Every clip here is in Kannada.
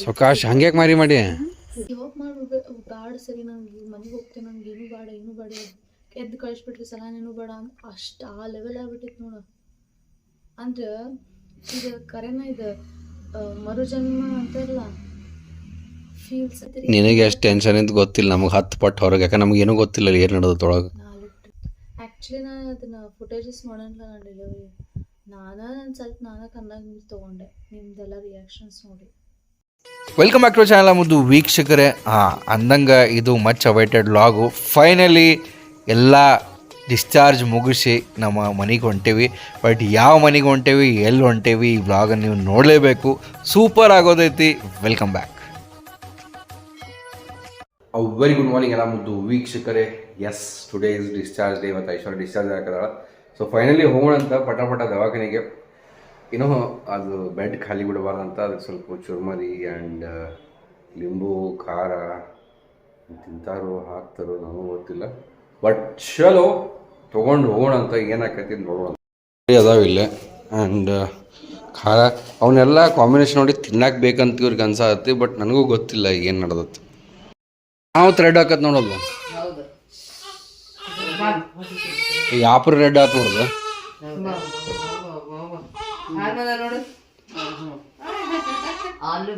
ಸುಕಾಶ್ ಹಂಗೆ ಮಾರಿ ಮಾಡಿ? ಯಾವಾಗ ಮಾಡ್ಬಿಡ್ಬೇಕು ಬೇಡ ಸರಿ ನಂಗೆ ಮನೆಗೆ ಹೋಗ್ತೇನೆ ನಂಗೆ ಏನು ಬೇಡ ಏನು ಬೇಡ ಎದ್ದು ಕಳಿಸ್ಬಿಟ್ರಿ ಸಲಾನೇನು ಬೇಡ ಅಂತ ಅಷ್ಟು ಆ ಲೆವೆಲ್ ಆಗ್ಬಿಟ್ಟಿತ್ತು ನೋಡು. ಅಂದ್ರೆ ಇದು ಕರೆನ ಇದು ಮರುಜನ್ಮ ಅಂತಾರಲ್ಲ ಫೀಲ್ಸ್ ನಿನಗೆ ಎಷ್ಟು ಟೆನ್ಷನ್ ಅಂತ ಗೊತ್ತಿಲ್ಲ ನಮಗೆ ಹತ್ತು ಪಟ್ಟು ಹೊರಗೆ ಯಾಕಂದ್ರೆ ನಮ್ಗೆ ಏನೂ ಗೊತ್ತಿಲ್ಲ ಏನು ನಡೆದತ್ತು ತೊಳಗೆ ನಾಲ್ಕು ಆ್ಯಕ್ಚುಲಿ ನಾನು ಅದನ್ನ ಫುಟೇಜಸ್ ಮಾಡೋಣ ನಾನು ಡೆಲಿವರಿ ನಾನು ಸ್ವಲ್ಪ ನಾನು ತೊಗೊಂಡೆ. ನಿಮ್ದೆಲ್ಲ ರಿಯಾಕ್ಷನ್ಸ್ ನೋಡಿ. ವೆಲ್ಕಮ್ ಬ್ಯಾಕ್ ಟು ಚಾನಲ್ ಮುದ್ದು ವೀಕ್ಷಕರೇ. ಹಾಂ ಅಂದಂಗೆ ಇದು ಮಚ್ ಅವೈಟೆಡ್ ಲಾಗು ಫೈನಲಿ ಎಲ್ಲ ಡಿಸ್ಚಾರ್ಜ್ ಮುಗಿಸಿ ನಮ್ಮ ಮನೆಗೆ ಹೊಂಟೇವಿ. ಬಟ್ ಯಾವ ಮನೆಗೆ ಹೊಂಟೇವಿ ಎಲ್ಲಿ ಹೊಂಟೇವಿ ಈ ವ್ಲಾಗನ್ನು ನೀವು ನೋಡಲೇಬೇಕು. Super ಆಗೋದೈತಿ. Welcome back very good morning ಎಲ್ಲ ಮುದ್ದು ವೀಕ್ಷಕರೇ. Yes today is discharge day ಮತ್ತು ಐಶ್ವರ್ಯ ಡಿಸ್ಚಾರ್ಜ್ ಹಾಕದಾಳ. ಸೊ ಫೈನಲಿ ಹೋಗೋಣ ಅಂತ ಪಟ ಪಟ ದವಾಖಾನೆಗೆ. ಏನೋ ಅದು ಬೆಡ್ ಖಾಲಿ ಬಿಡಬಾರ್ದಂತ ಅದಕ್ಕೆ ಸ್ವಲ್ಪ ಚುರ್ಮರಿ ಆ್ಯಂಡ್ ಲಿಂಬು ಖಾರ ತಿಂತಾರೋ ಹಾಕ್ತಾರೋ ನನಗೂ ಗೊತ್ತಿಲ್ಲ. ಬಟ್ ಚಲೋ ತೊಗೊಂಡು ಹೋಗೋಣ ಅಂತ ಏನಾಕೈತಿ ನೋಡೋಣ. ಅದಾವ ಇಲ್ಲೇ. ಆ್ಯಂಡ್ ಖಾರ ಅವನ್ನೆಲ್ಲ ಕಾಂಬಿನೇಷನ್ ನೋಡಿ ತಿನ್ನಕ್ಕೆ ಬೇಕಂತ ಇವ್ರಿಗೆ ಅನ್ಸಾಗತ್ತೆ ಬಟ್ ನನಗೂ ಗೊತ್ತಿಲ್ಲ ಏನು ನಡೆದತ್ತೆ ನಾವು ಥ್ರೆಡ್ ಹಾಕತ್ ನೋಡೋದು. ಆಪರ್ ರೆಡ್ ಹಾಕಿ ನೋಡುದು.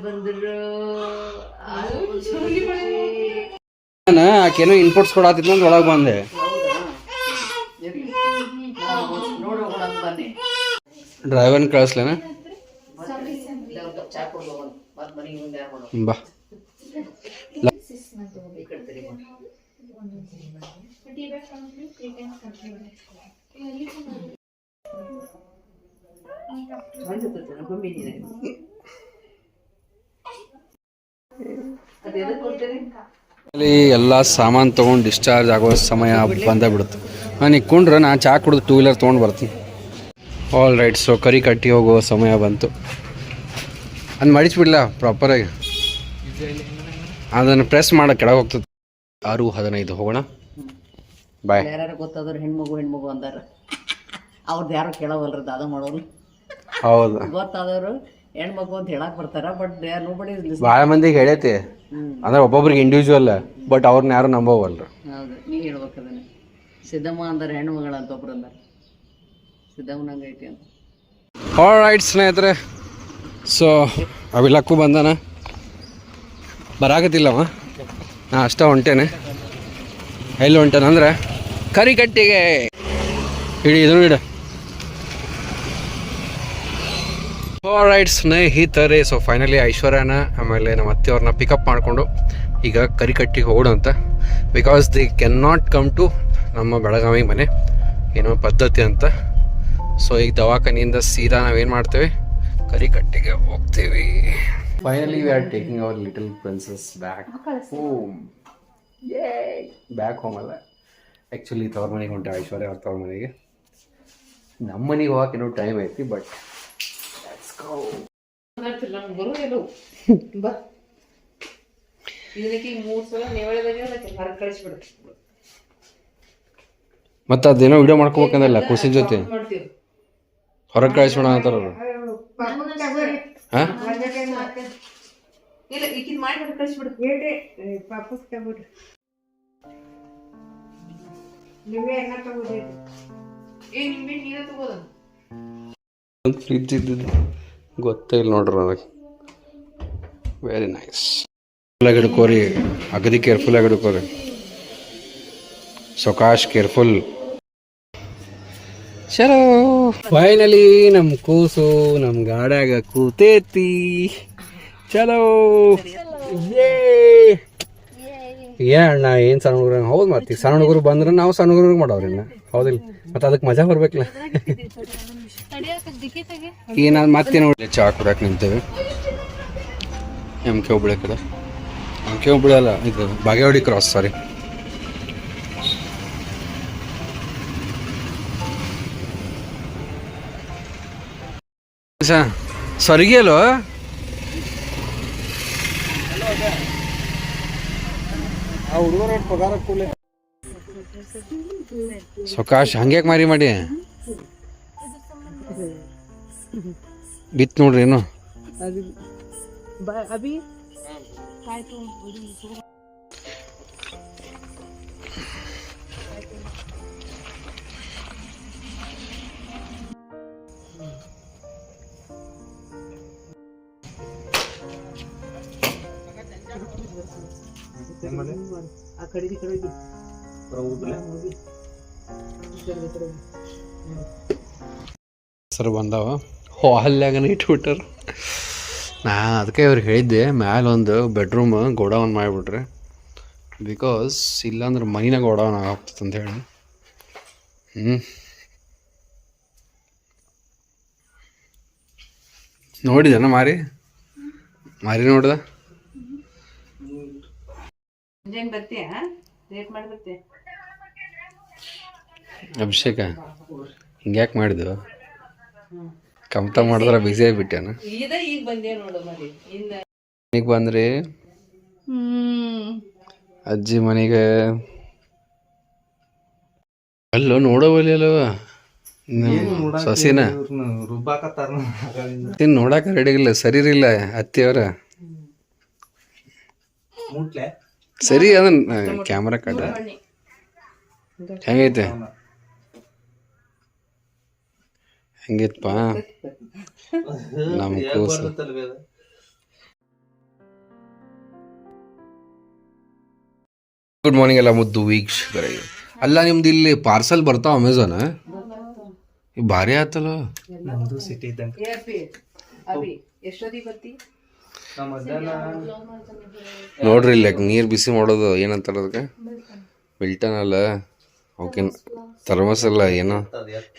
ಬಂದರು ನಾನು ಆಕೇನೋ ಇನ್ಪುಟ್ಸ್ ಕೊಡತ್ತಿತ್ತು ಅಂತ ಒಳಗೆ ಬಂದೆ. ಡ್ರೈವರ್ ಕಳಿಸ್ಲೇನ? ಬಾ. ಎದಕ್ಕೆ ಕೊಡ್ತೀರಿ ಅಲ್ಲಿ ಎಲ್ಲ ಸಾಮಾನು ತೊಗೊಂಡು ಡಿಸ್ಚಾರ್ಜ್ ಆಗೋ ಸಮಯ ಬಂದೇ ಬಿಡುತ್ತೆ ನಾನು ಈಗ ಕುಂಡ್ರೆ ನಾನು ಚಾ ಕುಡಿದು ಟೂ ವೀಲರ್ ತೊಗೊಂಡು ಬರ್ತೀನಿ. ಆಲ್ ರೈಟ್ ಸೊ ಕರಿ ಕಟ್ಟಿ ಹೋಗೋ ಸಮಯ ಬಂತು. ಅದು ಮಡಿಸ್ಬಿಡ್ಲ ಪ್ರಾಪರಾಗಿ ಅದನ್ನು ಪ್ರೆಸ್ ಮಾಡೋ ಕೆಳಗೆ ಹೋಗ್ತದೆ. ಆರು ಹದಿನೈದು ಹೋಗೋಣ. ಬಾಯ್. ಗೊತ್ತಾದ್ರೆ ಗೊತ್ತಾದ್ರು ಹೆಣ್ಮಗು ಹೆಣ್ಮಗು ಅಂದಾರ. ಅವ್ರದ್ದು ಯಾರು ಕೇಳವಲ್ರಿ ದಾದ ಮಾಡೋರು. ಹೌದು. ಗೊತ್ತಾದವರು ಹೆಣ್ಮಗು ಅಂತ ಹೇಳಕ್ ಬರ್ತಾರ ಬಟ್ ನೋಬಡಿ ಭಾಳ ಮಂದಿಗೆ ಹೇಳೈತಿ. ಅಂದ್ರೆ ಒಬ್ಬೊಬ್ರಿಗೆ ಇಂಡಿವಿಜುವಲ್ ಬಟ್ ಅವ್ರನ್ನ ಯಾರು ನಂಬೋವಲ್ರು. ಹೌದು ನೀ ಹೇಳ್ಬೇಕು ಅದನ್ನ. ಸಿದ್ದಮ್ಮ ಅಂದಾರ ಹೆಣ್ಣು ಮಗಳ ಅಂತ ಒಬ್ರು ಅಂದಾರ. ಸಿದ್ದಮ್ಮನಂಗ ಐತಿ ಅಂತ. ರೈಟ್ ಸ್ನೇಹಿತರೆ. ಸೊ ಅವಿಲಕ್ಕೂ ಬಂದಾನ. ಬರಾಕತ್ತಿಲ್ಲವ? ನಾ ಅಷ್ಟ ಹೊಂಟೇನೆ. ಎಲ್ಲಿ ಹೊಂಟನಂದ್ರೆ ಕರಿಕಟ್ಟಿಗೆ. ಇಡಿ ಇದನ್ನು ಇಡ. ರೈಟ್ ಸ್ನೇಹಿತರೆ ಸೊ ಫೈನಲಿ ಐಶ್ವರ್ಯನ ಆಮೇಲೆ ನಮ್ಮ ಅತ್ತೆಯವ್ರನ್ನ ಪಿಕಪ್ ಮಾಡಿಕೊಂಡು ಈಗ ಕರಿಕಟ್ಟಿಗೆ ಹೋಗೋಣ ಅಂತ because they can not come to ನಮ್ಮ ಬೆಳಗಾವಿ ಮನೆ. ಏನೋ ಪದ್ಧತಿ ಅಂತ. ಸೊ ಈಗ ದವಾಖಾನೆಯಿಂದ ಸೀದಾ ನಾವೇನು ಮಾಡ್ತೇವೆ? ಕರಿಕಟ್ಟಿಗೆ ಹೋಗ್ತೀವಿ. Finally we are taking our little princess back home ಯೇ ಬ್ಯಾಕ್ ಹೋಮ್ ಅಲ್ಲ. ಆ್ಯಕ್ಚುಲಿ ತವ್ರ ಮನೆಗೆ ಹೊಂಟ ಐಶ್ವರ್ಯ ಅವ್ರ ತವ್ರ ಮನೆಗೆ. ನಮ್ಮ ಮನೆಗೆ ಹೋಗಕ್ಕೆ ಇನ್ನೂ ಟೈಮ್ ಐತಿ ಬಟ್ ಬಾ. ಇದಕ್ಕೆ ಮೂರು ಸಲ ನೇವಳೆ ಹೊರಗೆ ಕಳಿಸ್ಬಿಡು. ಮತ್ತೆ ಅದೇನೋ ವಿಡಿಯೋ ಮಾಡ್ಕೋಬೇಕಂದಲ್ಲ ಖುಷಿ ಜೊತೆ. ಹೊರಗೆ ಕಳಿಸ್ಬಿಡೋಣ ಅಂತಾರ ಅವ್ರು ಹಾಂ. ಇಲ್ಲ ಈಕಿನ ಮಾಡಿ ಅನ್ನ ಕಳಿಸ್ಬಿಡು. ಏ ನಿಂಬೆ ನೀರ ತಗೋದ. ಫ್ರಿಜ್ ಇದ್ದಿದ್ದು ಗೊತ್ತೇ ಇಲ್ಲ ನೋಡ್ರಿ ಅದಕ್ಕೆ ವೆರಿ ನೈಸ್ ಆಗಿ ಹಿಡ್ಕೋರಿ. ಅಗದಿ ಕೇರ್ಫುಲ್ ಆಗಿ ಹಿಡ್ಕೋರಿ. ಸೊಕಾಶ್ ಕೇರ್ಫುಲ್ ಚಲೋ ಫೈನಲಿ ನಮ್ಮ ಕೂಸು ನಮ್ಮ ಗಾಡ್ಯಾಗ ಕೂತೇತಿ. ಚಲೋ ಏ ಅಣ್ಣ ಏನು ಸಣ್ಣ ಹುಡುಗರು ಹೌದು ಮತ್ತೆ ಸಣ್ಣ ಹುಡುಗರು ಬಂದ್ರೆ ನಾವು ಸಣ್ಣ ಹುಡುಗರು ಮಾಡೋರಿ ಇನ್ನ? ಹೌದಿಲ್ಲ. ಮತ್ತೆ ಅದಕ್ಕೆ ಮಜಾ ಬರ್ಬೇಕಲ್ಲ ಏನಾದ್ರು ಮತ್ತೆ ನೋಡಿ ಚಾ ಕುಡಕ್ಕೆ ನಿಂತೇವೆ. ಎಂ ಕೆ ಹುಬ್ಳಿ ಕಡೆ. ಎಂ ಕೆ ಹುಬ್ಳಿ ಅಲ್ಲ ಇದು ಬಾಗೇವಾಡಿ ಕ್ರಾಸ್ ಸಾರಿ ಸ್ವರ್ಗಿಯಲ್ಲೋ ಸುಕಾಶ್ ಹಂಗ್ಯಾಕೆ ಮಾರಿ ಮಾಡಿ? ಬಿತ್ತು ನೋಡ್ರಿ ಏನು ಅಭಿ ಆ ಕಡೆ. ಹೆಸರು ಬಂದಾವ. ಹಾಲ್ಯಾಗನ ಇಟ್ಬಿಟ್ಟಾರ. ನಾ ಅದಕ್ಕೆ ಅವ್ರಿಗೆ ಹೇಳಿದ್ದೆ ಮ್ಯಾಲೆ ಒಂದು ಬೆಡ್ರೂಮ್ ಗೋಡೌನ್ ಮಾಡಿಬಿಟ್ರೆ. ಬಿಕಾಸ್ ಇಲ್ಲಾಂದ್ರೆ ಮನಿನ ಗೋಡೌನ್ ಆಗ್ತದೆ ಅಂತ ಹೇಳಿ. ಹ್ಞೂ ನೋಡಿದನ ಮಾರಿ? ಮಾರಿ ನೋಡ್ದ? ಮುಂಜಾನೆ ಬರ್ತೀಯ? ಲೇಟ್ ಮಾಡಿ ಬರ್ತೀಯ? ಅಭಿಷೇಕ ಹಿಂಗ್ಯಾಕೆ ಮಾಡಿದ್ವು ಕಮ್ತ ಮಾಡಿದ್ರೆ ಬಿಸಿ ಆಗಿಬಿಟ್ಟೇನ ಇದ ಈಗ ಬಂದೇ ನೋಡು ಮರಿ. ಇನ್ನ ಈಗ ಬಂದ್ರಿ? ಅಜ್ಜಿ ಮನೆಗೆ? ಅಲ್ಲೋ ನೋಡೋವಲ್ಲಿ ಅಲ್ಲವ ಸೊಸಿನ? ತಿನ್ ನೋಡಾಕ ರೆಡಿ ಇಲ್ಲ ಸರಿ ಇಲ್ಲ ಅತ್ತಿಯವರ ಸರಿ ಅದನ್ನ ಕ್ಯಾಮ್ರಾ ಕಡ ಹೆಂಗೈತೆ? ಹೆಂಗೈತಪ್ಪ? ನಮ್ಮ ಕೂಸು. ಗುಡ್ ಮಾರ್ನಿಂಗ್ ಎಲ್ಲ ಮುದ್ದು ವೀಕ್ಷಕರಿಗೆ ಅಲ್ಲ ನಿಮ್ದು ಇಲ್ಲಿ ಪಾರ್ಸಲ್ ಬರ್ತಾವ ಅಮೆಝಾನ್ ಭಾರಿ ಆತಲ್ಲ. ಅಪ್ಪಿ ಅಭಿ ಎಷ್ಟೊತ್ತಿಗೆ ಬರ್ತಿ? ನೋಡ್ರಿ ಇಲ್ಲಿ ನೀರು ಬಿಸಿ ಮಾಡೋದು ಏನಂತಾರ ಅದಕ್ಕೆ? ಬಿಲ್ಟನ್ ಅಲ್ಲ? ಓಕೆ ಥರ್ಮಸ್ ಅಲ್ಲ. ಏನೋ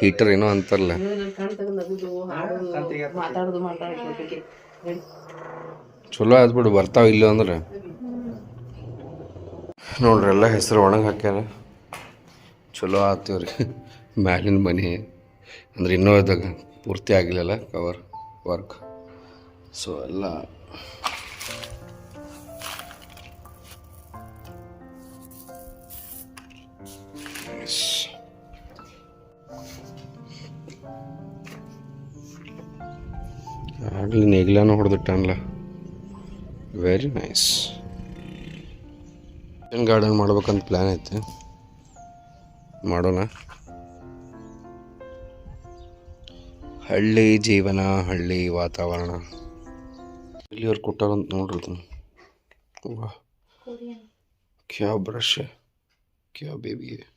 ಹೀಟರ್ ಏನೋ ಅಂತಾರಲ್ಲ. ಚಲೋ ಆದ್ಬಿಡು ಬರ್ತಾವ ಇಲ್ಲ ಅಂದ್ರೆ. ನೋಡ್ರಿ ಎಲ್ಲ ಹೆಸರು ಒಣಗಿ ಹಾಕ್ಯಾರ. ಚಲೋ ಆತೀವ್ರಿ ಮ್ಯಾಲಿನ ಮನೆ. ಅಂದ್ರೆ ಇನ್ನೂ ಇದ್ದಾಗ ಪೂರ್ತಿ ಆಗಿಲ್ಲಲ್ಲ ಕವರ್ ವರ್ಕ್ ಸೊ ಎಲ್ಲ ಆಗಲಿ ನೇಗಿಲಾನು ಹೊಡೆದಿಟ್ಟನಲ್ಲ ವೆರಿ ನೈಸ್ ಕಿಚನ್ ಗಾರ್ಡನ್ ಮಾಡ್ಬೇಕಂತ ಪ್ಲ್ಯಾನ್ ಐತೆ. ಮಾಡೋಣ. ಹಳ್ಳಿ ಜೀವನ ಹಳ್ಳಿ ವಾತಾವರಣ. ಇಲ್ಲಿಯವ್ರು ಕೊಟ್ಟಾರಂತ ನೋಡ್ರಿ ವಾಹ್ ಕ್ಯಾ ಬ್ರಷ್ ಕ್ಯಾ ಬೇಬಿ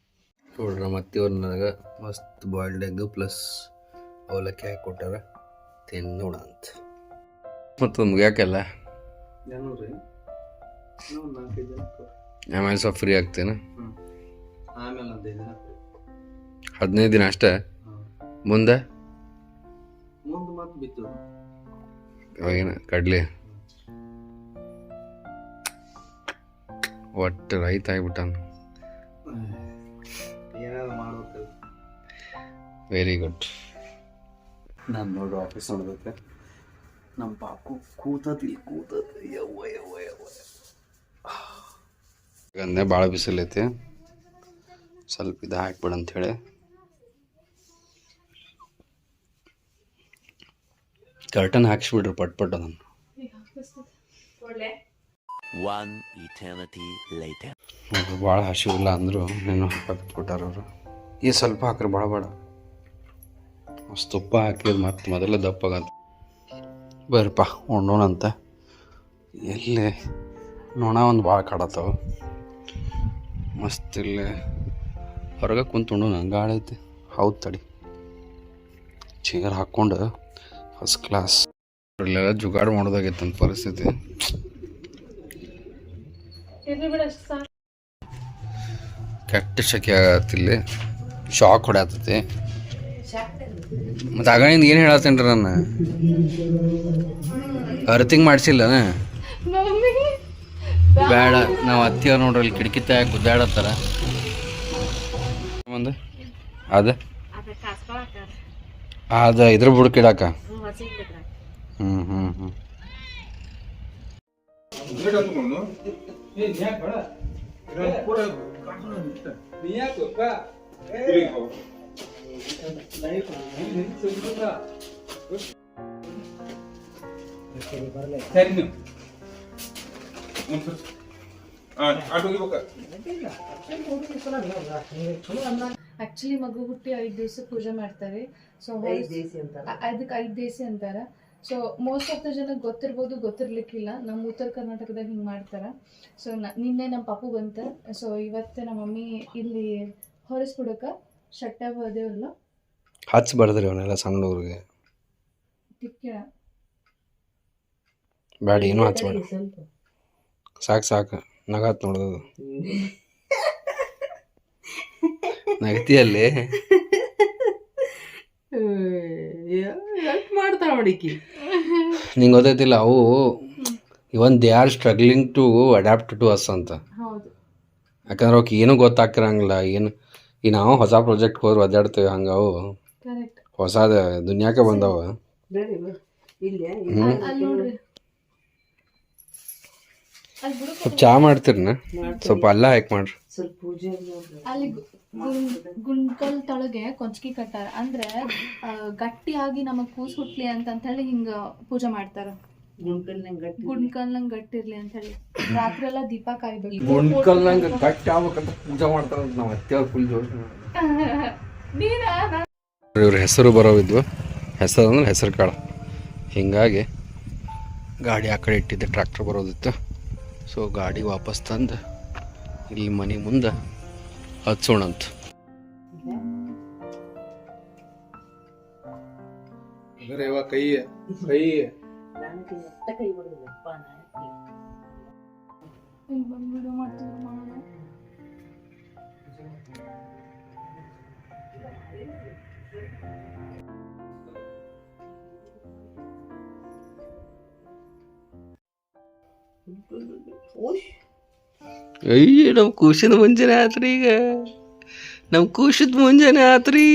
ನೋಡ್ರ ಮತ್ತೆ ಅವ್ರು ನನಗೆ ಮಸ್ತ್ ಬಾಯ್ಲ್ಡ್ ಎಗ್ ಪ್ಲಸ್ ಅವಲಕ್ಕಿ ಹಾಕಿ ಕೊಟ್ಟಾರ. ತಿನ್ನೋಣ ಅಂತ. ಮತ್ತೊಂದು ಮುಗ್ಯಾಕಲ್ಲ ಆಮೇಲೆ ಸ್ವಲ್ಪ ಫ್ರೀ ಆಗ್ತೇನೆ. ಹದಿನೈದು ದಿನ ಅಷ್ಟೇ? ಮುಂದೆ? ಅವಾಗೇನ ಕಡ್ಲಿ? ಒಟ್ಟು ರೈತ ಆಗ್ಬಿಟ್ಟಾನ. ವೆರಿ ಗುಡ್ ನಾನು ನೋಡು ಆಫೀಸ್ ನೋಡ್ಬೇಕು. ನಮ್ಮ ಪಾಪು ಕೂತದಿಲ್ಲ ಕೂತತಿ ಯವ್ವ ಯವ್ವ ಯವ್ವ ಭಾಳ ಬಿಸಿಲೈತಿ. ಸ್ವಲ್ಪ ಇದು ಹಾಕ್ಬಿಡು ಅಂಥೇಳಿ ಕರ್ಟನ್ ಹಾಕ್ಸ್ಬಿಡ್ರಿ ಪಟ್ ಪಟ್ ಅದನ್ನು. One eternity later. ಭಾಳ ಹಸಿವಿಲ್ಲ ಅಂದರು ನೀನು ಹಾಕಿಬಿಟ್ಟಾರ ಅವರು. ಈ ಸ್ವಲ್ಪ ಹಾಕ್ರಿ ಭಾಳ ಬೇಡ ಅಷ್ಟು ತುಪ್ಪ ಹಾಕಿದ್ ಮತ್ತೆ ಮೊದಲೇ ದಪ್ಪಾಗಂತ. ಬರ್ರಪ್ಪ ಉಣ್ಣೋಣಂತ ಎಲ್ಲಿ ನೋಣ ಒಂದು ಭಾಳ ಕಾಡತ್ತವ ಮಸ್ತ್ ಇಲ್ಲಿ ಹೊರಗೆ ಕುಂತು ಉಣ್ಣು ಗಾಳಿ ಐತಿ. ಹೌದು ತಡಿ. ಚೇರ್ ಹಾಕ್ಕೊಂಡು ಫಸ್ಟ್ ಕ್ಲಾಸ್ ಇಲ್ಲೆಲ್ಲ ಜುಗಾಡು ಮಾಡೋದಾಗಿತ್ತು ಅಂತ ಪರಿಸ್ಥಿತಿ ಕೆಟ್ಟ ಶೆಕೆ ಆಗತ್ತಿಲ್ಲಿ ಶಾಕ್ ಹೊಡ್ಯಾತತಿ. ಮತ್ತು ಆಗಳಿಂದ ಏನು ಹೇಳತ್ತೇನ್ರಿ ನಾನು ಅರ್ತಿಂಗ್ ಮಾಡಿಸಿಲ್ಲ ಬೇಡ ನಾವು ಅತ್ತಿಯವ್ರು ನೋಡ್ರಿ ಅಲ್ಲಿ ಕಿಟಕಿ ತಾಯ ಗುದ್ದಾಡತ್ತಾರ. ಒಂದು ಅದ? ಅದ ಇದ್ರ ಬುಡಕಿಡಾಕ ಹ್ಞೂ ಹ್ಞೂ ಹ್ಞೂ ಹ್ಮ್. ಹ್ಮ್ ಹ್ಮ್ ಹ್ಮ್ ಹೋಗ್ಬೇಕ ಆಕ್ಚುಲಿ ಮಗು ಹುಟ್ಟಿ ಐದು ದಿವಸ ಪೂಜೆ ಮಾಡ್ತಾರೆ ಸೊ ಅದಕ್ಕೆ ಐದು ದಿವಸ ಅಂತಾರ ಸೊ ಮೋಸ್ಟ್ ಆಫ್ ದ ಜನ ಗೊತ್ತಿರ್ಬೋದು ಗೊತ್ತಿರ್ಲಿಕ್ಕಿಲ್ಲ. ನಮ್ಮ ಉತ್ತರ ಕರ್ನಾಟಕದಾಗ ಹಿಂಗೆ ಮಾಡ್ತಾರ. ಸೊ ನಿನ್ನೆ ನಮ್ಮ ಪಾಪು ಬಂತ. ಸೊ ಇವತ್ತು ನಮ್ಮ ಮಮ್ಮಿ ಇಲ್ಲಿ ಹೊರಸ್ಬಿಡಕ ಶಟ್ಟ ಅದೇವಲ್ಲ ಹಚ್ಚಬಾರ್ದ್ರಿ ಅವನ್ನೆಲ್ಲ ಸಣ್ಣ ಹುಡುಗರಿಗೆ. ತಿಕ್ಕ ಬ್ಯಾಡ ಏನೂ ಹಚ್ಬೇಡ. ಸಾಕು ಸಾಕು. ನಗಾತ್ ನೋಡ್ದದು ನಗತಿಯಲ್ಲಿ? ಮಾಡ್ತಾಳ ನೋಡಿಕಿ ನಿಂಗೆ ಗೊತ್ತೈತಿಲ್ಲ ಅವು even they are struggling to adapt to us ಅಂತ. ಹೌದು. ಯಾಕಂದ್ರೆ ಅವಕ್ಕೆ ಏನೂ ಗೊತ್ತಾಗ್ತಿರಂಗಿಲ್ಲ ಏನು ಈ ನಾವು ಹೊಸ ಪ್ರಾಜೆಕ್ಟ್ ಹೋದ್ರೆ ಒದ್ದಾಡ್ತೇವೆ ಹಂಗೆ ಅವು. ಕರೆಕ್ಟ್ ಹೊಸದ ದುನಿಯಾಕ್ಕೆ ಬಂದವ. ಸ್ವಲ್ಪ ಚಾ ಮಾಡ್ತೀರನ? ಸ್ವಲ್ಪ ಅಲ್ಲ ಹಾಕಿ ಮಾಡ್ರಿ. ಅಲ್ಲಿ ಗುಂಡ್ಕಲ್ ತಳಗೆ ಕೊಂಚಕಿ ಕಟ್ಟಾರ. ಅಂದ್ರೆ ಗಟ್ಟಿಯಾಗಿ ನಮಗ್ ಕೂಸ್ ಹುಟ್ಲಿ ಅಂತ ಅಂತ ಹೇಳಿ ಹಿಂಗ ಪೂಜೆ ಮಾಡ್ತಾರ. ಗುಂಡ್ಕಲ್ ನಂಗ್ ಗಟ್ಟಿರ್ಲಿ. ಅಂತ ಹೇಳಿ ರಾತ್ರಿ ಎಲ್ಲ ದೀಪ ಕಾಯ್ಬೇಕು. ಗುಂಡ್ಕಲ್ನಂಗ್ ಕಟ್ಟಿ ಆಗ್ಬೇಕಂತ ಪೂಜೆ ಮಾಡ್ತಾರ ನಾವು ಅತ್ತೆಯವ್ರ ಫುಲ್ ಇವ್ರ ಹೆಸರು ಬರೋವಿದ್ವು. ಹೆಸರು ಅಂದ್ರೆ ಹೆಸರು ಕಾಳು. ಹಿಂಗಾಗಿ ಗಾಡಿ ಆ ಕಡೆ ಇಟ್ಟಿದ್ದೆ ಟ್ರ್ಯಾಕ್ಟರ್ ಬರೋದಿತ್ತು. ಸೊ ಗಾಡಿ ವಾಪಸ್ ತಂದು ಇಲ್ಲಿ ಮನೆ ಮುಂದೆ ಹಚ್ಚೋಣಂತ ಕೈ ಕೈ ಇಲ್ಲಿ ಬಂದ್ ಕೂಶದ ಮಾಡೋಣ ಅಯ್ಯ ನಮ್ಮ ಕೂಸಿನ ಮುಂಜಾನೆ ಆತ್ರಿ ಈಗ. ನಮ್ಮ ಕೂಸಿದ ಮುಂಜಾನೆ ಆತ್ರಿ.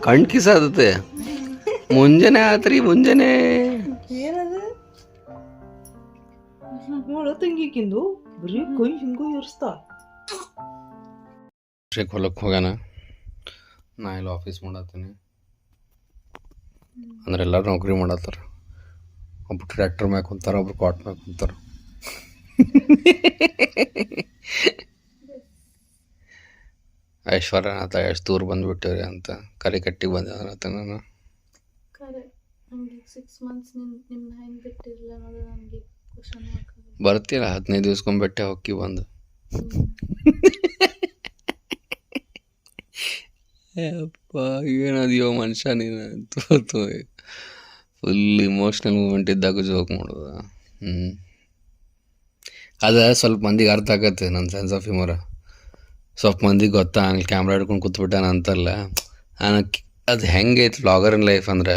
ಕಣ್ ಕಿಸಾದತ್ತೆ ಮುಂಜಾನೆ ಆತ್ರಿ ಮುಂಜಾನೆ. ತಂಗಿಕಿಂದು ಬರೀ ಕೈ ಹಿಂಗೂ ಇರಿಸ್ತಾ ಶೇಕ್ ಹೊಲಕ್ಕೆ ಹೋಗ್ಯಾನ. ನಾ ಇಲ್ಲಿ ಆಫೀಸ್ ಮಾಡತ್ತೀನಿ. ಅಂದ್ರೆ ಎಲ್ಲರೂ ನೌಕರಿ ಮಾಡತ್ತಾರ. ಒಬ್ರು ಟ್ರ್ಯಾಕ್ಟರ್ ಮ್ಯಾಗ ಕುಂತಾರ ಒಬ್ರು ಕಾಟ್ ಮ್ಯಾಗ ಕುಂತಾರ. ಐಶ್ವರ್ಯ ಆತ ಎಷ್ಟು ದೂರ ಬಂದ್ಬಿಟ್ಟಿವ್ರಿ ಅಂತ ಕರಿ ಕಟ್ಟಿಗೆ ಬಂದ ನಾನು. ಕರೆ ನಂಗೆ ಸಿಕ್ಸ್ ಮಂತ್ಸ್ ಹೆಂಗ್ ಬಿಟ್ಟಿರಲಿಲ್ಲ ಅನ್ನೋದು ನನಗೆ ಕ್ವಶನ್ ಬರ್ತೀರ ಹದಿನೈದು ದಿವ್ಸಕ್ಕೊಮ್ಮೆ ಹೊಕ್ಕಿ ಬಂದು. ಅಪ್ಪ ಏನದಿಯೋ ಮನುಷ್ಯ ನೀನು ತೋತು ಫುಲ್ ಇಮೋಷ್ನಲ್ ಮೂಮೆಂಟ್ ಇದ್ದಾಗ ಜೋಕ್ ಮಾಡೋದು. ಹ್ಞೂ ಅದ ಸ್ವಲ್ಪ ಮಂದಿಗೆ ಅರ್ಥ ಆಗತ್ತೆ ನನ್ನ ಸೆನ್ಸ್ ಆಫ್ ಹ್ಯೂಮರ ಸ್ವಲ್ಪ ಮಂದಿಗೆ ಗೊತ್ತಾ ಕ್ಯಾಮ್ರಾ ಹಿಡ್ಕೊಂಡು ಕೂತ್ಬಿಟ್ಟಾನ ಅಂತಲ್ಲ. ನನಗೆ ಅದು ಹೆಂಗೈತೆ ವ್ಲಾಗರ್ ಲೈಫ್ ಅಂದ್ರೆ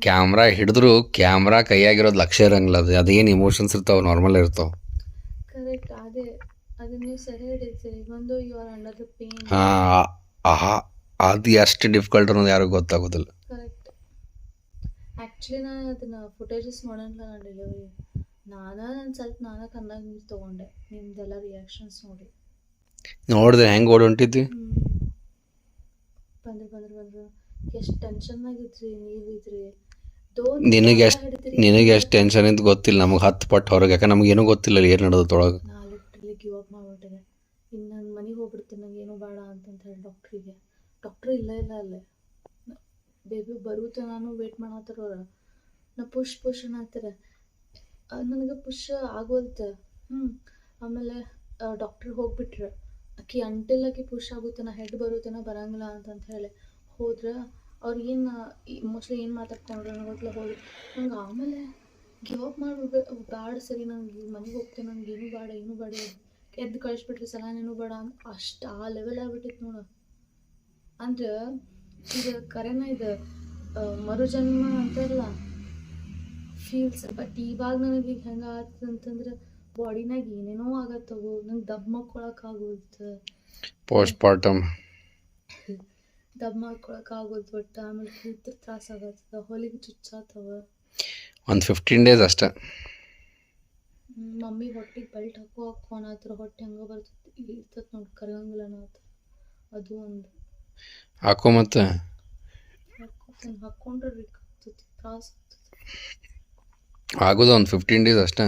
ಕ್ಯಾಮ್ರಾ ಹಿಡಿದ್ರು ಕ್ಯಾಮ್ರಾ ಕೈಯಾಗಿರೋದು ಲಕ್ಷ್ಯ ಇರಂಗಿಲ್ಲ. ಅದು ಅದೇನು ಇಮೋಷನ್ಸ್ ಇರ್ತಾವೆ ನಾರ್ಮಲ್ ಇರ್ತಾವೆ. ಕರೆಕ್ಟ್ ಅದೇ. ಅದನ್ನ ನೀವು ಸರಿ ಹಿಡಿತೀರಿ ಒಂದು you are under the pain ಹಾಂ ಆಹಾ. ಅದು ಎಷ್ಟು ಡಿಫಿಕಲ್ಟ್ ಅನ್ನೋದು ಯಾರಿಗೂ ಗೊತ್ತಾಗೋದಿಲ್ಲ. ಕರೆಕ್ಟ್ ಆ್ಯಕ್ಚುಲಿ ನಾನು ಅದನ್ನ ಫುಟೇಜಸ್ ಮಾಡೋಣ ನಾನು ಡೆಲಿವರಿ ನಾನು ನನ್ನ ಸ್ವಲ್ಪ ನಾನು ಕಣ್ಣಾಗ ನೀರು ತೊಗೊಂಡೆ. ನಿಮ್ದೆಲ್ಲ ರಿಯಾಕ್ಷನ್ಸ್ ನೋಡಿ. ನೋಡಿದ್ರೆ ಹೆಂಗೆ ಓಡಿ ಹೊಂಟಿದ್ವಿ ಬಂದ್ರು ಬಂದ್ರು ಬಂದ್ರು. ಎಷ್ಟು ಟೆನ್ಷನ್ನಾಗಿದ್ರಿ ನೀವಿದ್ರಿ ನಿನಗೆ ಎಷ್ಟು ನಿನಗೆ ಎಷ್ಟು ಟೆನ್ಷನ್ ಅಂತ ಗೊತ್ತಿಲ್ಲ ನಮಗೆ ಹತ್ತು ಪಟ್ಟು ಹೊರಗೆ ಯಾಕೆ ನಮಗೇನೂ ಗೊತ್ತಿಲ್ಲ ಏನು ನಡೆದು ತೊಳಗೆ ನಾ ಲಿಟ್ರಲಿ ಗಿವ್ ಅಪ್ ಮಾಡ್ಬಿಟ್ಟಿದೆ ಇನ್ನು ನನ್ನ ಮನೆಗೆ ಹೋಗ್ಬಿಡ್ತೀನಿ ನಂಗೆ ಏನೂ ಬೇಡ ಅಂತಂತ ಹೇಳಿ ಡಾಕ್ಟ್ರಿಗೆ ಡಾಕ್ಟ್ರ್ ಇಲ್ಲ ಇಲ್ಲ ಅಲ್ಲೇ. ಬೇಬಿ ಬರುತ್ತೆ ನಾನು ವೇಟ್ ಮಾಡತ್ತಾರ ಅವ್ರ. ನಾ ಪುಷ್ ಪುಷ್ ಅನ್ನತ್ತಾರೆ ನನಗೆ ಪುಷ್ ಆಗೋಲ್ತು ಹ್ಞೂ ಆಮೇಲೆ ಡಾಕ್ಟ್ರ್ ಹೋಗ್ಬಿಟ್ರು. ಆಕಿ ಅಂಟಿಲ್ ಆಕಿ ಪುಷ್ ಆಗುತ್ತೆ ನಾ ಹೆಡ್ ಬರುತ್ತೇನೋ ಬರಂಗಿಲ್ಲ ಅಂತಂತ ಹೇಳಿ. ಹೋದ್ರೆ ಅವ್ರು ಏನು ಮೋಸ್ಟ್ಲಿ ಏನು ಮಾತಾಡ್ಕೊಂಡ್ರು ನನಗೆ ಗೊತ್ತಿಲ್ಲ ಹೋದ್ರು ನಂಗೆ ಆಮೇಲೆ ಗಿವ್ ಅಪ್ ಮಾಡ್ಬಿಡ್ಬೇಕು ಬ್ಯಾಡ ಸರಿ ನಂಗೆ ಮನೆಗೆ ಹೋಗ್ತೇನೆ ನಂಗೆ ಏನೂ ಬೇಡ ಏನೂ ಬೇಡ ಎದ್ದು ಸಲ ನೀನು ಬೇಡ ಅಂತ ಅಷ್ಟು ಆ ಲೆವೆಲ್ ಆಗ್ಬಿಟ್ಟಿತ್ತು ನೋಡ. ಅಂದ್ರೆ ಇದು ಕರೆನ ಇದು ಮರುಜನ್ಮ ಅಂತಾರಲ್ಲ ಫೀಲ್ಸ್ ಬಟ್ ಇವಾಗ ನನಗೆ ಈಗ ಹೆಂಗೆ ಅಂತಂದ್ರೆ ಬಾಡಿನಾಗ ಏನೇನೋ ಆಗತ್ತವು ನಂಗೆ ದಮ್ ಮಾಡ್ಕೊಳಕ್ ಆಗೋದು ಪೋಸ್ಟ್ ಪಾರ್ಟಮ್ ದಮ್ ಮಾಡ್ಕೊಳಕ್ ಆಗೋದು ಒಟ್ಟು ಆಮೇಲೆ ಕೂತ್ರ ತ್ರಾಸ ಆಗತ್ತದ ಹೊಲಿಗೆ ಚುಚ್ಚಾತವ. ಒಂದು ಫಿಫ್ಟೀನ್ ಡೇಸ್ ಅಷ್ಟೇ. ಮಮ್ಮಿ ಹೊಟ್ಟಿಗೆ ಬೆಲ್ಟ್ ಹಾಕೋ ಹಾಕೋಣತ್ರ ಹೊಟ್ಟೆ ಹಂಗೆ ಬರ್ತೈತಿ ಇರ್ತೈತೆ ನೋಡಿ ಕರಗಂಗಿಲ್ಲ ಅನ್ನೋದು ಅದು. ಒಂದು. ಹಾಕೋ ಮತ್ತೆ? ಹಾಕ್ಕೊತೀನಿ ಹಾಕ್ಕೊಂಡ್ರೆ ರಿಕ್ ಆಗ್ತೈತಿ ತ್ರಾಸ ಆಗೋದು ಒಂದು ಫಿಫ್ಟೀನ್ ಡೇಸ್ ಅಷ್ಟೇ?